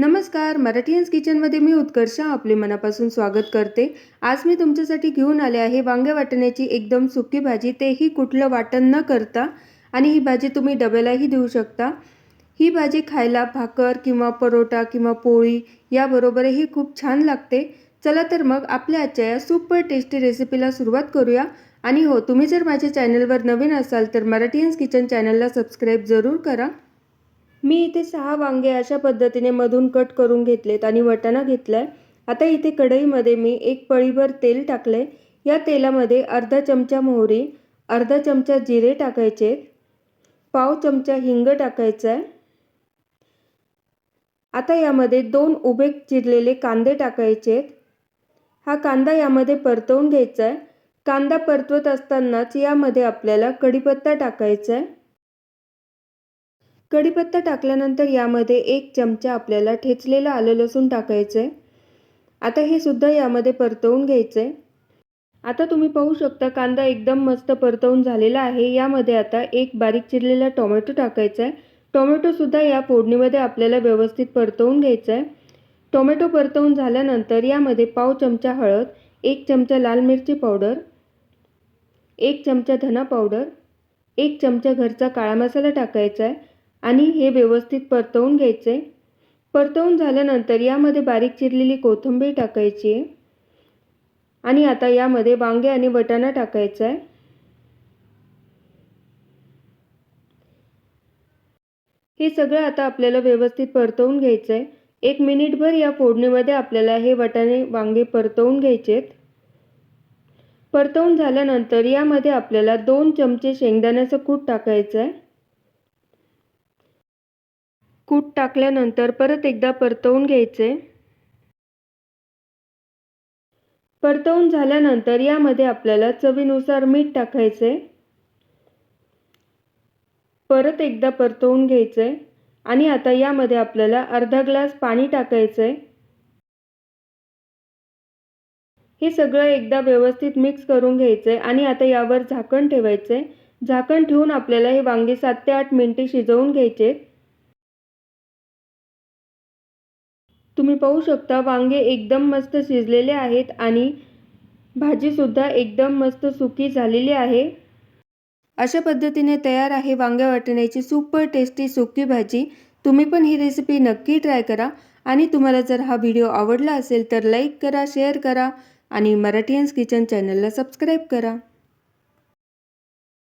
नमस्कार मराठीयन्स किचनमध्ये मी उत्कर्षा आपले मनापासून स्वागत करते. आज मी तुमच्यासाठी घेऊन आले आहे वांगे वाटण्याची एकदम सुकी भाजी. तेही कुठलं वाटण न करता आणि ही भाजी तुम्ही डब्यालाही देऊ शकता. ही भाजी खायला भाकर किंवा परोटा किंवा पोळी याबरोबरही खूप छान लागते. चला तर मग आपल्या आजच्या या सुपर टेस्टी रेसिपीला सुरुवात करूया. आणि हो तुम्ही जर माझ्या चॅनलवर नवीन असाल तर मराठीयन्स किचन चॅनलला सबस्क्राईब जरूर करा. मी इथे सहा वांगे अशा पद्धतीने मधून कट करून घेतलेत आणि वटाणा घेतलाय. आता इथे कढईमध्ये मी एक पळीभर तेल टाकले या तेलामध्ये अर्धा चमचा मोहरी अर्धा चमचा जिरे टाकायचे पाव चमचा हिंग टाकायचा आहे आता यामध्ये दोन उभे चिरलेले कांदे टाकायचे. हा कांदा यामध्ये परतवून घ्यायचा आहे कांदा परतवत असतानाच यामध्ये आपल्याला कढीपत्ता टाकायचा आहे कढीपत्ता टाकल्यानंतर यामध्ये एक चमचा आपल्याला ठेचलेलं आलं लसूण टाकायचं आहे आता हे सुद्धा यामध्ये परतवून घ्यायचं आहे आता तुम्ही पाहू शकता कांदा एकदम मस्त परतवून झालेला आहे. यामध्ये आता एक बारीक चिरलेला टोमॅटो टाकायचा आहे टोमॅटोसुद्धा या फोडणीमध्ये आपल्याला व्यवस्थित परतवून घ्यायचं आहे टोमॅटो परतवून झाल्यानंतर यामध्ये पाव चमचा हळद एक चमचा लाल मिरची पावडर एक चमचा धना पावडर एक चमचा घरचा काळा मसाला टाकायचा आहे आणि हे व्यवस्थित परतवून घ्यायचे. परतवून झाल्यानंतर यामध्ये बारीक चिरलेली कोथिंबीर टाकायची. आहे आणि आता यामध्ये वांगे आणि वटाणा टाकायचा आहे. हे सगळं आता आपल्याला व्यवस्थित परतवून घ्यायचं आहे. एक मिनिटभर या फोडणीमध्ये आपल्याला हे वटाणे वांगे परतवून घ्यायचेत. परतवून झाल्यानंतर यामध्ये आपल्याला दोन चमचे शेंगदाण्याचं कूट टाकायचं आहे. कूट टाकल्यानंतर परत एकदा परतवून घ्यायचे. परतवून झाल्यानंतर यामध्ये आपल्याला चवीनुसार मीठ टाकायचे. परत एकदा परतवून घ्यायचे आणि आता यामध्ये आपल्याला अर्धा ग्लास पाणी टाकायचे. हे सगळं एकदा व्यवस्थित मिक्स करून घ्यायचे आणि आता यावर झाकण ठेवायचे. झाकण ठेवून आपल्याला हे वांगे सात ते आठ मिनिटे शिजवून घ्यायचे. तुम्ही पाहू शकता वांगे एकदम मस्त शिजलेले आहेत आणि भाजीसुद्धा एकदम मस्त सुकी झालेली आहे. अशा पद्धतीने तयार आहे वांग्या वाटण्याची सुपर टेस्टी सुकी भाजी. तुम्ही पण ही रेसिपी नक्की ट्राय करा आणि तुम्हाला जर हा व्हिडिओ आवडला असेल तर लाईक करा शेअर करा आणि मराठीयन्स किचन चॅनलला सबस्क्राईब करा.